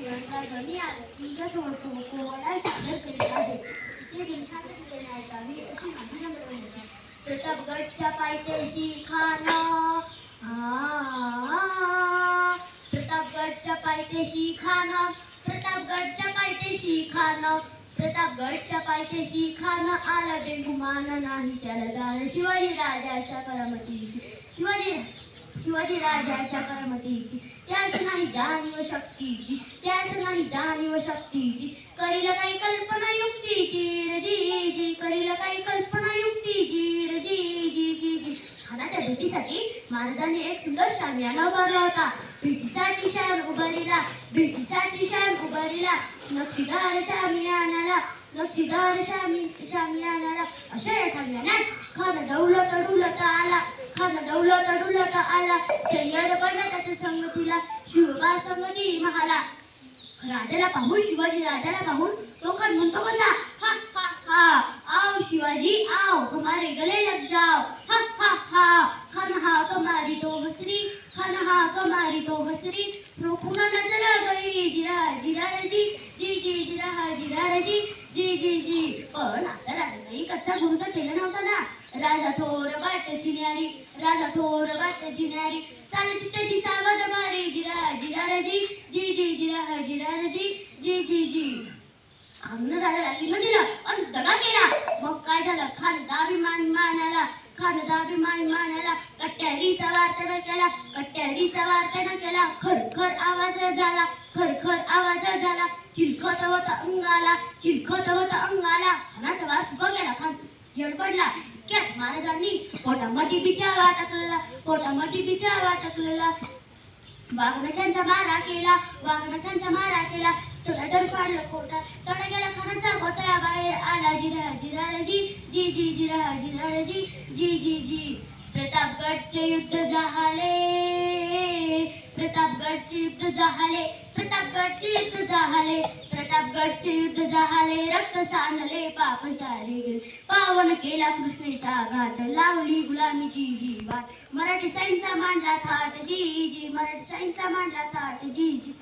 शिवाजी आलं तुमच्यासमोर पोवाडा सादर करीत आहे ते दिवसातच दिवसात गावी अशी माझी नम्र विनंती. प्रतापगडच्या पायथ्याशी खाना प्रतापगडच्या पायथ्याशी खाना प्रतापगडच्या पायथ्याशी खाना प्रतापगडच्या पायथ्याशी खान आला डेंगू मान नाही त्याला जाणं शिवाजी राजाच्या करामतीची शिवाजी शिवाजी राजाच्या करमतीची. त्याच नाही जाणीव शक्तीची. त्याच नाही जाणीव शक्तीची. करील काही कल्पना युक्तीची. रे जी जी करील काही कल्पना भेटीसाठी महाराजांनी एक सुंदर शामियाना उभारला होता. भेटीचा निशाण उभारीला. भेटीचा निशाण उभारीला. नक्षीदार शामियानाला नक्षीदार शामी शामियानाला अशा या शामियानात खान डौलत डुलत आला. खान डौलत डुलत आला. सय्यद पण त्याच्या संगतीला. शिवबा संगती महाला. राजाला पाहून शिवाजी राजाला पाहून तो खान म्हणतो कसा? हा हा हा. आओ शिवाजी आओ. हमारे गले लग जाओ. हा हा हा. खान हा कमारी तो हसरी हन हा मारी तो हसरी रोखून न चला गई जिरा जिरा रजी जी जी जिरा हा जिरा रजी जी जी जी। पण आता राजाचाही कच्चा गुरुचा केला नव्हता ना? राजा थोर वाट चिन्यारी राजा थोर वाट चिन्यारी चालची त्याची सावध मारी जिरा जिरा रजी जी जी जिरा हा जिरा रजी जी जी जी। जी राजा राजाला किल्लं दिलं आणि दगा केला. मग काय झालं? खान दाभिमान मानाला. खान मानाला कट्यारीचा वार्ताना केला कट्यारीचा वार्तन केला खरखर आवाज झाला खरखर आवाज झाला चिरखत होता अंगाला चिरखत होता अंगाला खानाचा वार फुका गेला खान. येड पडला इतक्यात महाराजांनी पोटामध्ये बिचावा टाकलेला पोटामध्ये बिचावा टाकलेला वाघनख्यांचा मारा केला वाघनख्यांचा मारा केला टोलाटर पाडलं खोटा तडा गेला खानाचा गोतळा बाहेर आला जिरा जिरा रे जी जी जी जिरा जिरा रे जी जी जी जी प्रतापगडचे युद्ध झाले. प्रतापगडचे युद्ध झाले. प्रतापगडचे युद्ध झाले. प्रतापगडचे युद्ध झाले. रक्त सांडले पाप सारे गेले पावन केला कृष्णेचा घाट. लावली गुलामीची ही वाट. मराठी साईंचा मांडला थाट. जी जी. मराठी साईंचा मांडला थाट. जी जी.